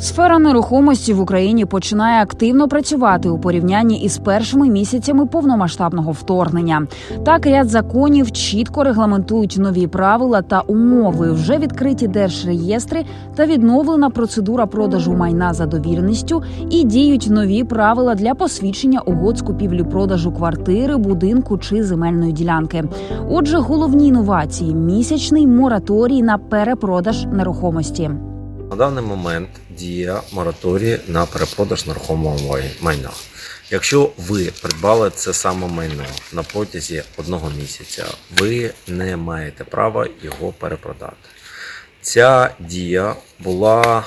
Сфера нерухомості в Україні починає активно працювати у порівнянні із першими місяцями повномасштабного вторгнення. Так ряд законів чітко регламентують нові правила та умови. Вже відкриті держреєстри та відновлена процедура продажу майна за довіреністю і діють нові правила для посвідчення угод з купівлі-продажу квартири, будинку чи земельної ділянки. Отже, головні інновації місячний мораторій на перепродаж нерухомості. На даний момент діє мораторій на перепродаж нерухомого майна. Якщо ви придбали це саме майно на протязі одного місяця, ви не маєте права його перепродати. Ця дія була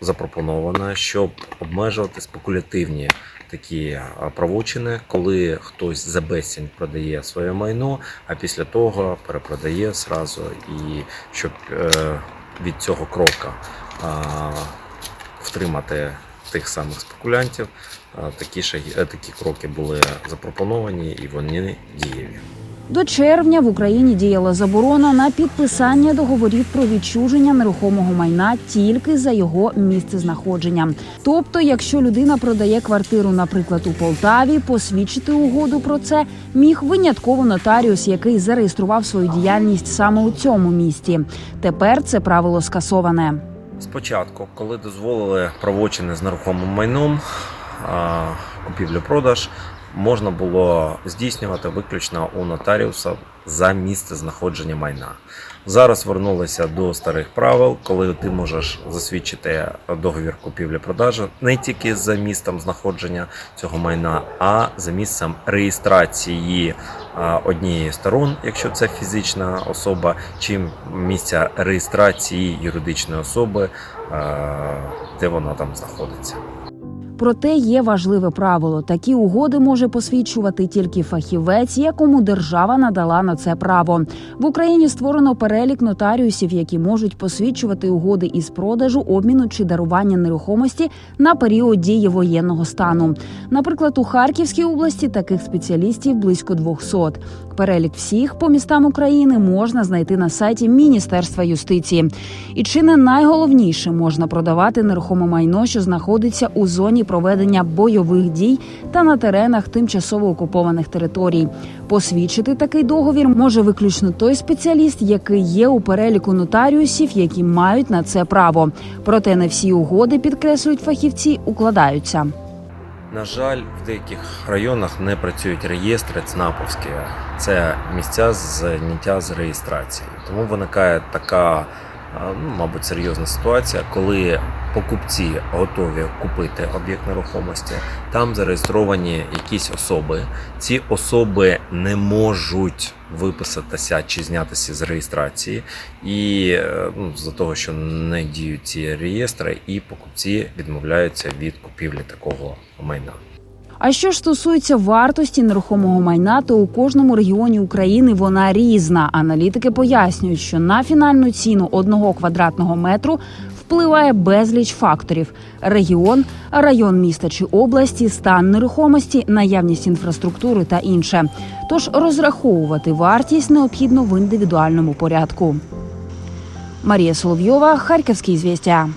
запропонована, щоб обмежувати спекулятивні такі правочини, коли хтось за безцінь продає своє майно, а після того перепродає зразу, і щоб е, від цього крока втримати тих самих спекулянтів. Такі шаги, е, такі кроки були запропоновані і вони дієві. До червня в Україні діяла заборона на підписання договорів про відчуження нерухомого майна тільки за його місцезнаходженням. Тобто, якщо людина продає квартиру, наприклад, у Полтаві, посвідчити угоду про це міг винятково нотаріус, який зареєстрував свою діяльність саме у цьому місті. Тепер це правило скасоване. Спочатку, коли дозволили правочини з нерухомим майном, купівлю-продаж, можна було здійснювати виключно у нотаріуса за місце знаходження майна. Зараз вернулися до старих правил, коли ти можеш засвідчити договір купівлі-продажу не тільки за місцем знаходження цього майна, а за місцем реєстрації однієї з сторон, якщо це фізична особа, чи місця реєстрації юридичної особи, де вона там знаходиться. Проте є важливе правило: такі угоди може посвідчувати тільки фахівець, якому держава надала на це право. В Україні створено перелік нотаріусів, які можуть посвідчувати угоди із продажу, обміну чи дарування нерухомості на період дії воєнного стану. Наприклад, у Харківській області таких спеціалістів близько 200. Перелік всіх по містам України можна знайти на сайті Міністерства юстиції. І чи не найголовніше можна продавати нерухоме майно, що знаходиться у зоні проведення бойових дій та на теренах тимчасово окупованих територій. Посвідчити такий договір може виключно той спеціаліст, який є у переліку нотаріусів, які мають на це право. Проте не всі угоди підкреслюють фахівці, укладаються. На жаль, в деяких районах не працюють реєстри ЦНАПовські. Це місця зняття з реєстрації. Тому виникає така, ну, мабуть, серйозна ситуація, коли покупці готові купити об'єкт нерухомості. Там зареєстровані якісь особи. Ці особи не можуть виписатися чи знятися з реєстрації, і е, ну, з-за того, що не діють ці реєстри, і покупці відмовляються від купівлі такого майна. А що ж стосується вартості нерухомого майна, то у кожному регіоні України вона різна. Аналітики пояснюють, що на фінальну ціну одного квадратного метру впливає безліч факторів: регіон, район міста чи області, стан нерухомості, наявність інфраструктури та інше. Тож розраховувати вартість необхідно в індивідуальному порядку. Марія Соловйова, Харківські звістя.